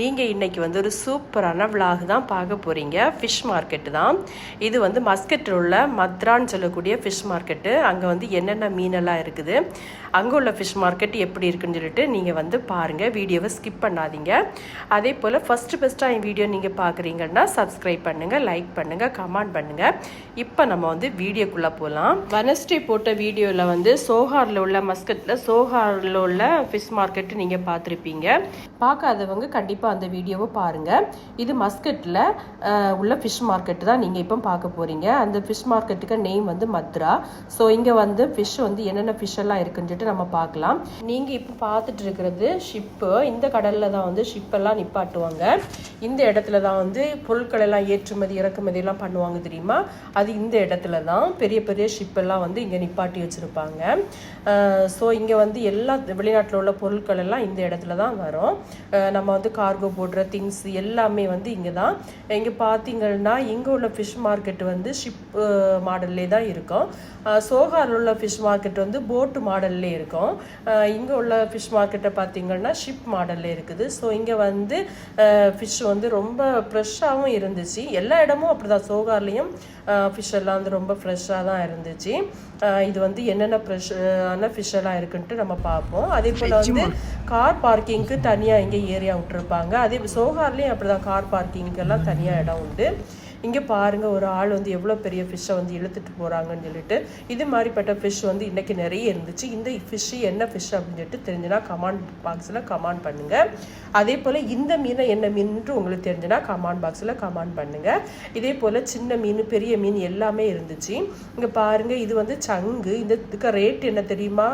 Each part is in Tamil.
நீங்கள் இன்றைக்கி வந்து ஒரு சூப்பரான விலாக் தான் பார்க்க போகிறீங்க ஃபிஷ் மார்க்கெட்டு தான். இது வந்து மஸ்கட்டில் உள்ள மத்ரான்னு சொல்லக்கூடிய ஃபிஷ் மார்க்கெட்டு அங்கே வந்து என்னென்ன மீனெல்லாம் இருக்குது அங்கே உள்ள ஃபிஷ் மார்க்கெட் எப்படி இருக்குன்னு சொல்லிட்டு நீங்கள் வந்து பாருங்கள் வீடியோவை ஸ்கிப் பண்ணாதீங்க. அதே போல் ஃபஸ்ட்டு ஃபஸ்ட்டாக என் வீடியோ நீங்கள் பார்க்குறீங்கன்னா சப்ஸ்கிரைப் பண்ணுங்கள் லைக் பண்ணுங்கள் கமெண்ட் பண்ணுங்கள் இப்போ நம்ம வந்து வீடியோக்குள்ளே போகலாம் வெனஸ்டே போட்ட வீடியோவில் வந்து சோஹாரில் உள்ள மஸ்கட்டில் சோஹாரில் உள்ள ஃபிஷ் மார்க்கெட்டு நீங்கள் பார்த்துருப்பீங்க. பார்க்காதவங்க கண்டிப்பாக அந்த வீடியோவை பாருங்கள் இது மஸ்கட்டில் உள்ள ஃபிஷ் மார்க்கெட்டு தான் நீங்கள் இப்போ பார்க்க போகிறீங்க அந்த ஃபிஷ் மார்க்கெட்டுக்கு நேம் வந்து மத்ரா. ஸோ இங்கே வந்து ஃபிஷ் வந்து என்னென்ன ஃபிஷ் எல்லாம் இருக்குன்னு சொல்லிட்டு நம்ம பார்க்கலாம். நீங்கள் இப்போ பார்த்துட்டு இருக்கிறது ஷிப்பு இந்த கடலில் தான் வந்து ஷிப்பெல்லாம் நிப்பாட்டுவாங்க. இந்த இடத்துல தான் வந்து பொருட்கள் எல்லாம் ஏற்றுமதி இறக்குமதி எல்லாம் பண்ணுவாங்க தெரியுமா? அது இந்த இடத்துல தான் பெரிய பெரிய ஷிப்பெல்லாம் வந்து இங்கே நிப்பாட்டி வச்சுருப்பாங்க. ஸோ இங்கே வந்து எல்லா வெளிநாட்டில் உள்ள பொருட்கள் எல்லாம் இந்த இடத்துல தான் வரும். நம்ம வந்து கார்கோ போடுற திங்ஸ் எல்லாமே வந்து இங்கே தான். இங்கே பார்த்தீங்கன்னா இங்கே உள்ள ஃபிஷ் மார்க்கெட் வந்து ஷிப் மாடல்லே தான் இருக்கும். சோகாரில் உள்ள ஃபிஷ் மார்க்கெட் வந்து போட்டு மாடல்லே இருக்கும். இங்கே உள்ள ஃபிஷ் மார்க்கெட்டை பார்த்தீங்கன்னா ஷிப் மாடல்லே இருக்குது. ஸோ இங்கே வந்து ஃபிஷ் வந்து ரொம்ப ஃப்ரெஷ்ஷாகவும் இருந்துச்சு. எல்லா இடமும் அப்படிதான். சோகார்லேயும் ஃபிஷ் எல்லாம் வந்து ரொம்ப ஃப்ரெஷ்ஷாக தான் இருந்துச்சு இது வந்து என்னென்ன ஃப்ரெஷ்ஷான ஃபிஷ் எல்லாம் இருக்குன்ட்டு நம்ம பார்ப்போம். அதே போல் வந்து கார் பார்க்கிங்க்கு தனியாக இங்கே ஏரியா விட்டுருப்பாங்க. அதே சோகார்லேயும் அப்படிதான். கார் பார்க்கிங்கெல்லாம் தனியாக இடம் உண்டு. இங்கே பாருங்க ஒரு ஆள் வந்து எவ்வளோ பெரிய ஃபிஷ்ஷை வந்து இழுத்துட்டு போகிறாங்கன்னு சொல்லிட்டு இது மாதிரிப்பட்ட ஃபிஷ் வந்து இன்னைக்கு நிறைய இருந்துச்சு. இந்த ஃபிஷ்ஷு என்ன ஃபிஷ் அப்படின்னு சொல்லிட்டு தெரிஞ்சுனா கமெண்ட் பாக்ஸில் கமெண்ட் பண்ணுங்க. அதே போல் இந்த மீனை என்ன மீன்ட்டு உங்களுக்கு தெரிஞ்சுனா கமெண்ட் பாக்ஸில் கமெண்ட் பண்ணுங்க. இதே போல் சின்ன மீன் பெரிய மீன் எல்லாமே இருந்துச்சு. இங்கே பாருங்க இது வந்து சங்கு. இந்த இதுக்கு ரேட் என்ன தெரியுமா?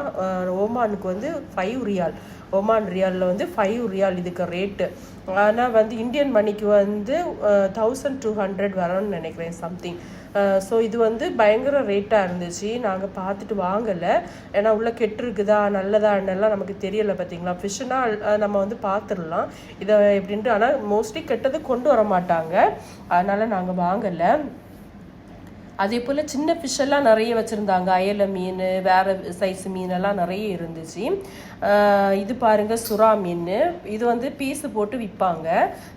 ஓமானுக்கு வந்து ஃபைவ் ரியால் ஒமான் ரியாலில் வந்து ஃபைவ் ரியால் இதுக்கு ரேட்டு ஆனால் வந்து இந்தியன் மணிக்கு வந்து தௌசண்ட் டூ ஹண்ட்ரட் வரும்னு நினைக்கிறேன் சம்திங் ஸோ இது வந்து பயங்கர ரேட்டாக இருந்துச்சு. நாங்கள் பார்த்துட்டு வாங்கலை. ஏன்னா உள்ள கெட்டுருக்குதா நல்லதான்னெல்லாம் நமக்கு தெரியலை பார்த்தீங்களா ஃபிஷ்ஷுனா நம்ம வந்து பார்த்துடலாம். இதை எப்படின்ட்டு ஆனால் மோஸ்ட்லி கெட்டது கொண்டு வர மாட்டாங்க. அதனால் நாங்கள் வாங்கலை. அதே போல் சின்ன ஃபிஷ் எல்லாம் நிறைய வச்சுருந்தாங்க. அயல மீன் வேறு சைஸ் மீனெல்லாம் நிறைய இருந்துச்சு. இது பாருங்கள் சுறா மீன். இது வந்து பீஸு போட்டு விற்பாங்க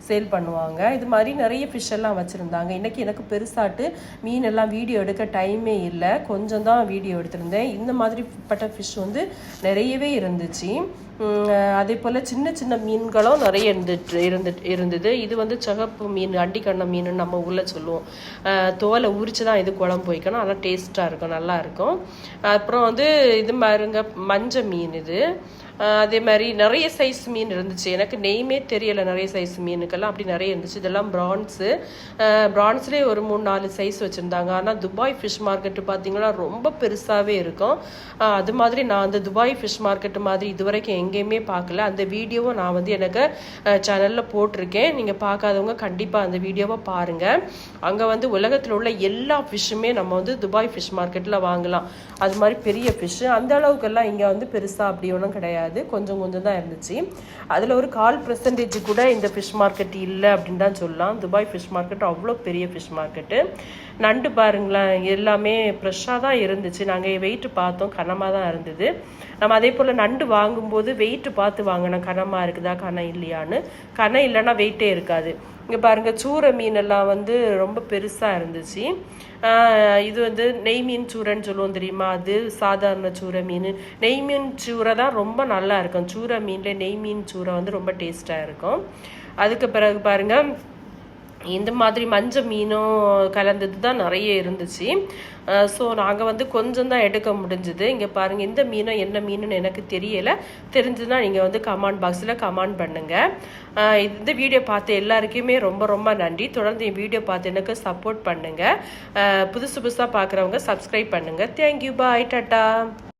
சேல் பண்ணுவாங்க. இது மாதிரி நிறைய ஃபிஷ் எல்லாம் வச்சுருந்தாங்க. இன்றைக்கி எனக்கு பெருசாட்டு மீன் எல்லாம் வீடியோ எடுக்க டைமே இல்லை. கொஞ்சம் தான் வீடியோ எடுத்திருந்தேன். இந்த மாதிரி பட்ட ஃபிஷ் வந்து நிறையவே இருந்துச்சு. அதே போல் சின்ன சின்ன மீன்களும் நிறைய இருந்துட்டு இருந்துட்டு இருந்தது. இது வந்து சிகப்பு மீன் அண்டிக்கண்ண மீன் நம்ம ஊரில் சொல்லுவோம். தோலை உரிச்சு தான் இது குழம்பு வைக்கணும். ஆனால் டேஸ்ட்டாக இருக்கும் நல்லா இருக்கும். அப்புறம் வந்து இது மாதிரிங்க மஞ்சள் மீன் இது. அதே மாதிரி நிறைய சைஸ் மீன் இருந்துச்சு. எனக்கு நெய்மே தெரியலை நிறைய சைஸ் மீனுக்கெல்லாம். அப்படி நிறைய இருந்துச்சு. இதெல்லாம் ப்ரான்ஸு ப்ரான்ஸ்லேயே ஒரு மூணு நாலு சைஸ் வச்சுருந்தாங்க. ஆனால் துபாய் ஃபிஷ் மார்க்கெட்டு பார்த்தீங்கன்னா ரொம்ப பெருசாகவே இருக்கும். அது மாதிரி நான் அந்த துபாய் ஃபிஷ் மார்க்கெட்டு மாதிரி இதுவரைக்கும் எங்கேயுமே பார்க்கல. அந்த வீடியோவை நான் வந்து எனக்கு சேனலில் போட்டிருக்கேன். நீங்கள் பார்க்காதவங்க கண்டிப்பாக அந்த வீடியோவை பாருங்கள் அங்கே வந்து உலகத்தில் உள்ள எல்லா ஃபிஷ்ஷுமே நம்ம வந்து துபாய் ஃபிஷ் மார்க்கெட்டில் வாங்கலாம். அது மாதிரி பெரிய ஃபிஷ்ஷு அந்த அளவுக்கெல்லாம் இங்கே வந்து பெருசாக அப்படி ஒன்றும் கிடையாது. கொஞ்சம் கொஞ்சம் தான் இருந்துச்சு. அதில் ஒரு கால் பர்சன்டேஜ் கூட இந்த ஃபிஷ் மார்க்கெட் இல்லை அப்படின்னு தான் சொல்லலாம். துபாய் ஃபிஷ் மார்க்கெட் அவ்வளோ பெரிய ஃபிஷ் மார்க்கெட்டு நண்டு பாருங்களேன் எல்லாமே ஃப்ரெஷ்ஷாக தான் இருந்துச்சு. நாங்கள் வெயிட் பார்த்தோம் கனமாக தான் இருந்தது. நம்ம அதே போல் நண்டு வாங்கும்போது வெயிட் பார்த்து வாங்கணும் கனமாக இருக்குதா கனம் இல்லையான்னு. கனம் இல்லைன்னா வெயிட்டே இருக்காது. இங்கே பாருங்கள் சூரை மீனெல்லாம் வந்து ரொம்ப பெருசாக இருந்துச்சு. இது வந்து நெய் மீன் சூரைன்னு சொல்லுவோம் தெரியுமா? அது சாதாரண சூரை மீன். நெய் மீன் சூரை தான் ரொம்ப நல்லா இருக்கும். சூரை மீனில் நெய் மீன் சூரை வந்து ரொம்ப டேஸ்ட்டாக இருக்கும். அதுக்கு பிறகு பாருங்கள் இந்த மாதிரி மஞ்சள் மீனும் கலந்தது தான் நிறைய இருந்துச்சு. ஸோ நாங்கள் வந்து கொஞ்சம் தான் எடுக்க முடிஞ்சுது. இங்கே பாருங்கள் இந்த மீனும் என்ன மீனுன்னு எனக்கு தெரியலை. தெரிஞ்சுன்னா நீங்கள் வந்து கமெண்ட் பாக்ஸில் கமெண்ட் பண்ணுங்கள் இந்த வீடியோ பார்த்த எல்லாருக்குமே ரொம்ப ரொம்ப நன்றி. தொடர்ந்து என் வீடியோ பார்த்து எனக்கு சப்போர்ட் பண்ணுங்கள் புதுசு புதுசாக பார்க்குறவங்க சப்ஸ்கிரைப் பண்ணுங்கள் தேங்க்யூ பாய் டாட்டா